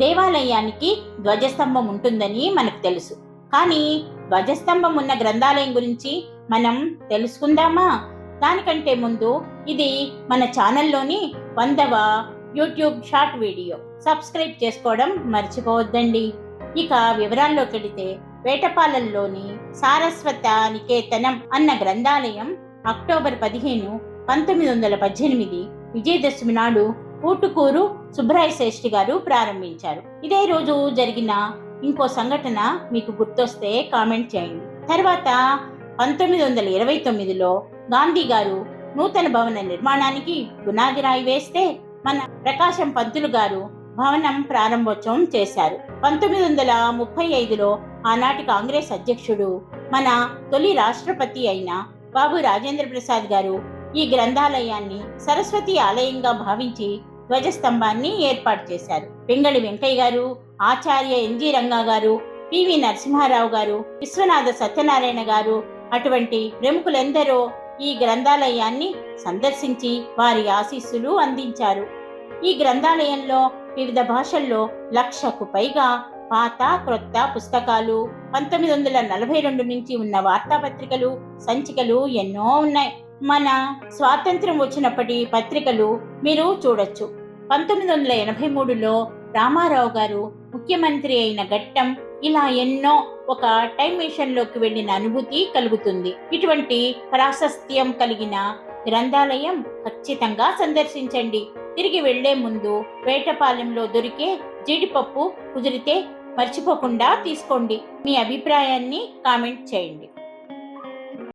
దేవాలయానికి ధ్వజస్తంభం ఉంటుందని మనకు తెలుసు. కానీ ధ్వజస్తంభం ఉన్న గ్రంథాలయం గురించి మనం తెలుసుకుందామా? దానికంటే ముందు ఇది మన ఛానల్లోని వందవ యూట్యూబ్ షార్ట్ వీడియో. సబ్స్క్రైబ్ చేసుకోవడం మర్చిపోవద్దండి. ఇక వివరాల్లోకి వెళితే వేటపాలెంలోని సారస్వత నికేతనం అన్న గ్రంథాలయం అక్టోబర్ పదిహేను పంతొమ్మిది వందల పద్దెనిమిది విజయదశమి నాడు ఊటుకూరు సుబ్రహ్య శ్రేష్ఠి గారు ప్రారంభించారు. ఇదే రోజు జరిగిన ఇంకో సంఘటన మీకు గుర్తొస్తే కామెంట్ చేయండి. తర్వాత పంతొమ్మిది వందల ఇరవై తొమ్మిదిలో గాంధీ గారు నూతన భవన నిర్మాణానికి పునాది రాయి వేస్తే మన ప్రకాశం పంతులు గారు భవనం ప్రారంభోత్సవం చేశారు. పంతొమ్మిది వందల ముప్పై ఐదులో ఆనాటి కాంగ్రెస్ అధ్యక్షుడు మన తొలి రాష్ట్రపతి అయిన బాబు రాజేంద్ర ప్రసాద్ గారు ఈ గ్రంథాలయాన్ని సరస్వతి ఆలయంగా భావించి ధ్వజస్తంభాన్ని ఏర్పాటు చేశారు. పింగళి వెంకయ్య గారు ఆచార్య ఎన్జి రంగా గారు పివి నరసింహారావు గారు విశ్వనాథ సత్యనారాయణ గారు అటువంటి ప్రముఖులెందరో ఈ గ్రంథాలయాన్ని సందర్శించి వారి ఆశీస్సులు అందించారు. ఈ గ్రంథాలయంలో వివిధ భాషల్లో లక్షకు పైగా పాత క్రొత్త పుస్తకాలు పంతొమ్మిది వందల నలభై రెండు నుంచి ఉన్న వార్తాపత్రికలు సంచికలు ఎన్నో ఉన్నాయి. మన స్వాతంత్రం వచ్చినప్పటి పత్రికలు మీరు చూడొచ్చు. పంతొమ్మిది వందల ఎనభై మూడులో రామారావు గారు ముఖ్యమంత్రి అయిన ఘట్టం ఇలా ఎన్నో ఒక టైం మిషన్లోకి వెళ్ళిన అనుభూతి కలుగుతుంది. ఇటువంటి ప్రాశస్త్యం కలిగిన గ్రంథాలయం ఖచ్చితంగా సందర్శించండి. తిరిగి వెళ్ళే ముందు వేటపాలెంలో దొరికే జీడిపప్పు కుదిరితే మర్చిపోకుండా తీసుకోండి. మీ అభిప్రాయాన్ని కామెంట్ చేయండి.